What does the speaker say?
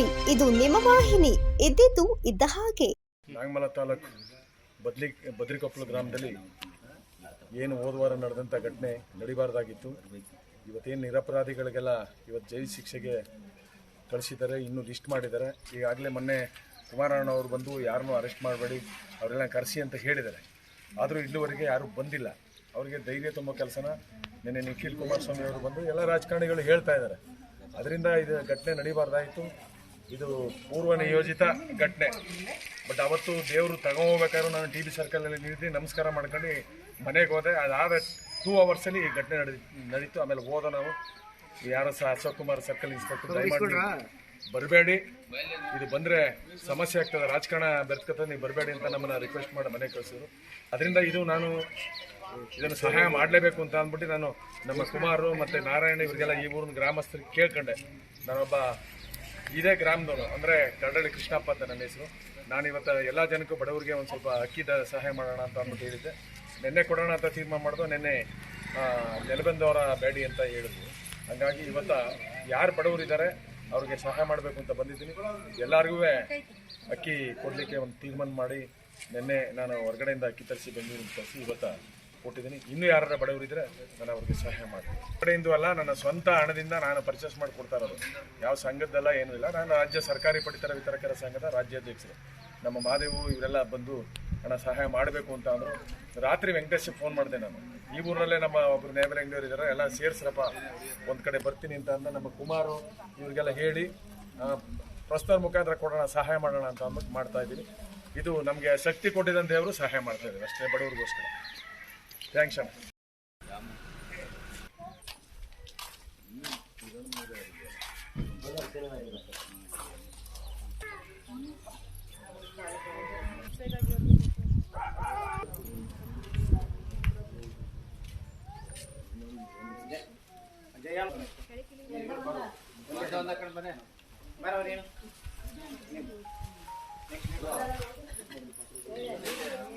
ಹಿಮವಾಹಿನಿ ಇದ್ದಿದ್ದು ಇದ್ದ ಹಾಗೆ. ನಾಗಮಲ ತಾಲೂಕು ಬದ್ಲಿ, ಬದ್ರಿಕೊಪ್ಪಲು ಗ್ರಾಮದಲ್ಲಿ ಏನು ಹೋದ ವಾರ ನಡೆದಂಥ ಘಟನೆ ನಡಿಬಾರ್ದಾಗಿತ್ತು. ಇವತ್ತೇನು ನಿರಪರಾಧಿಗಳಿಗೆಲ್ಲ ಇವತ್ತು ಜೈಲು ಶಿಕ್ಷೆಗೆ ಕಳಿಸಿದ್ದಾರೆ, ಇನ್ನೂ ಲಿಸ್ಟ್ ಮಾಡಿದ್ದಾರೆ. ಈಗಾಗಲೇ ಮೊನ್ನೆ ಕುಮಾರಣ್ಣ ಅವರು ಬಂದು ಯಾರನ್ನೂ ಅರೆಸ್ಟ್ ಮಾಡಬೇಡಿ, ಅವರೆಲ್ಲ ಕರೆಸಿ ಅಂತ ಹೇಳಿದ್ದಾರೆ. ಆದರೂ ಇಲ್ಲಿವರೆಗೆ ಯಾರೂ ಬಂದಿಲ್ಲ. ಅವರಿಗೆ ಧೈರ್ಯ ತುಂಬೋ ಕೆಲಸನ ನಿನ್ನೆ ನಿಖಿಲ್ ಕುಮಾರಸ್ವಾಮಿ ಅವರು ಬಂದು ಎಲ್ಲ ರಾಜಕಾರಣಿಗಳು ಹೇಳ್ತಾ ಇದ್ದಾರೆ. ಅದರಿಂದ ಇದು ಘಟನೆ ನಡಿಬಾರ್ದಾಯಿತು. ಇದು ಪೂರ್ವ ನಿಯೋಜಿತ ಘಟನೆ. ಬಟ್ ಅವತ್ತು ದೇವರು ತಗೊಂಡ್ಬೇಕಾದ್ರೂ ನಾನು ಟಿ ಬಿ ಸರ್ಕಲಲ್ಲಿ ನಿಂತು ನಮಸ್ಕಾರ ಮಾಡ್ಕೊಂಡು ಮನೆಗೆ ಹೋದೆ. ಅದಾದ ಟೂ ಅವರ್ಸಲ್ಲಿ ಈ ಘಟನೆ ನಡೆ ನಡೀತು. ಆಮೇಲೆ ಹೋದ ನಾವು. ಯಾರೋ ಸಹ ಅಶೋಕ್ ಕುಮಾರ್ ಸರ್ಕಲ್ ಇನ್ಸ್ಪೆಕ್ಟರ್ ದಯಮಾಡಿ ಬರಬೇಡಿ. ಇದು ಬಂದರೆ ಸಮಸ್ಯೆ ಆಗ್ತದೆ. ರಾಜಕಾರಣ ಬೆರ್ತ್ಕೊತ ನೀವು ಬರಬೇಡಿ ಅಂತ ನಮ್ಮನ್ನ ರಿಕ್ವೆಸ್ಟ್ ಮಾಡಿ ಮನೆಗೆ ಕಳಿಸಿದ್ರು. ಅದರಿಂದ ಇದು ನಾನು ಇದನ್ನು ಸಹಾಯ ಮಾಡಲೇಬೇಕು ಅಂತ ಅಂದ್ಬಿಟ್ಟು ನಾನು ನಮ್ಮ ಕುಮಾರು ಮತ್ತು ನಾರಾಯಣ ಇವರಿಗೆಲ್ಲ ಈ ಊರಿನ ಗ್ರಾಮಸ್ಥರಿಗೆ ಕೇಳ್ಕೊಂಡೆ. ನಾನೊಬ್ಬ ಇದೇ ಗ್ರಾಮದವರು. ಅಂದರೆ ಕರಡಳ್ಳಿ ಕೃಷ್ಣಪ್ಪ ಅಂತ ನನ್ನ ಹೆಸರು. ನಾನು ಇವತ್ತು ಎಲ್ಲ ಜನಕ್ಕೂ ಬಡವರಿಗೆ ಒಂದು ಸ್ವಲ್ಪ ಅಕ್ಕಿದ ಸಹಾಯ ಮಾಡೋಣ ಅಂತ ಅಂದ್ಬಿಟ್ಟು ಹೇಳಿದ್ದೆ. ನಿನ್ನೆ ಕೊಡೋಣ ಅಂತ ತೀರ್ಮಾನ ಮಾಡಿದ್ರು ನಿನ್ನೆ ನೆಲಬಂದವರ ಬೇಡಿ ಅಂತ ಹೇಳಿದ್ರು ಹಾಗಾಗಿ ಇವತ್ತ ಯಾರು ಬಡವರಿದ್ದಾರೆ ಅವ್ರಿಗೆ ಸಹಾಯ ಮಾಡಬೇಕು ಅಂತ ಬಂದಿದ್ದೀನಿ. ಎಲ್ಲರಿಗೂ ಅಕ್ಕಿ ಕೊಡಲಿಕ್ಕೆ ಒಂದು ತೀರ್ಮಾನ ಮಾಡಿ ನಿನ್ನೆ ನಾನು ಹೊರಗಡೆಯಿಂದ ಅಕ್ಕಿ ತರಿಸಿ ಬೆಂಗಳೂರಿಂದ ತರಿಸಿ ಇವತ್ತ ಕೊಟ್ಟಿದ್ದೀನಿ. ಇನ್ನೂ ಯಾರ ಬಡವರಿದ್ರೆ ನಾನು ಅವ್ರಿಗೆ ಸಹಾಯ ಮಾಡ್ತೀನಿ ಕಡೆಯಿಂದೂ ಅಲ್ಲ, ನನ್ನ ಸ್ವಂತ ಹಣದಿಂದ ನಾನು ಪರ್ಚೇಸ್ ಮಾಡಿ ಕೊಡ್ತಾ ಇರೋದು. ಯಾವ ಸಂಘದ್ದೆಲ್ಲ, ಏನೂ ಇಲ್ಲ. ನಾನು ರಾಜ್ಯ ಸರ್ಕಾರಿ ಪಡಿತರ ವಿತರಕರ ಸಂಘದ ರಾಜ್ಯಾಧ್ಯಕ್ಷರು. ನಮ್ಮ ಮಾದೇವು ಇವರೆಲ್ಲ ಬಂದು ಹಣ ಸಹಾಯ ಮಾಡಬೇಕು ಅಂತ ಅಂದರು. ರಾತ್ರಿ ವೆಂಕಟೇಶ್ ಫೋನ್ ಮಾಡಿದೆ ನಾನು. ಈ ಊರಲ್ಲೇ ನಮ್ಮ ಒಬ್ಬರು ನೇಬರ್ ಅಂಗಡಿಯವರು ಇದ್ದಾರೆ ಎಲ್ಲ ಸೇರಿಸ್ರಪ್ಪ, ಒಂದು ಕಡೆ ಬರ್ತೀನಿ ಅಂತ ಅಂದ ನಮ್ಮ ಕುಮಾರು, ಇವರಿಗೆಲ್ಲ ಹೇಳಿ ಪ್ರಸ್ತರ ಮುಖಾಂತರ ಕೊಡೋಣ, ಸಹಾಯ ಮಾಡೋಣ ಅಂತ ಅಂದ್ಬಿಟ್ಟು ಮಾಡ್ತಾ ಇದ್ದೀನಿ. ಇದು ನಮಗೆ ಶಕ್ತಿ ಕೊಟ್ಟಿದ್ದಂಥ ದೇವರು ಸಹಾಯ ಮಾಡ್ತಾ ಇದ್ದಾರೆ. ಅಷ್ಟೇ ಬಡವರಿಗೋಸ್ಕರ. ಥ್ಯಾಂಕ್ಸ್ ಅಣ್ಣ ಸುದ್ದಿ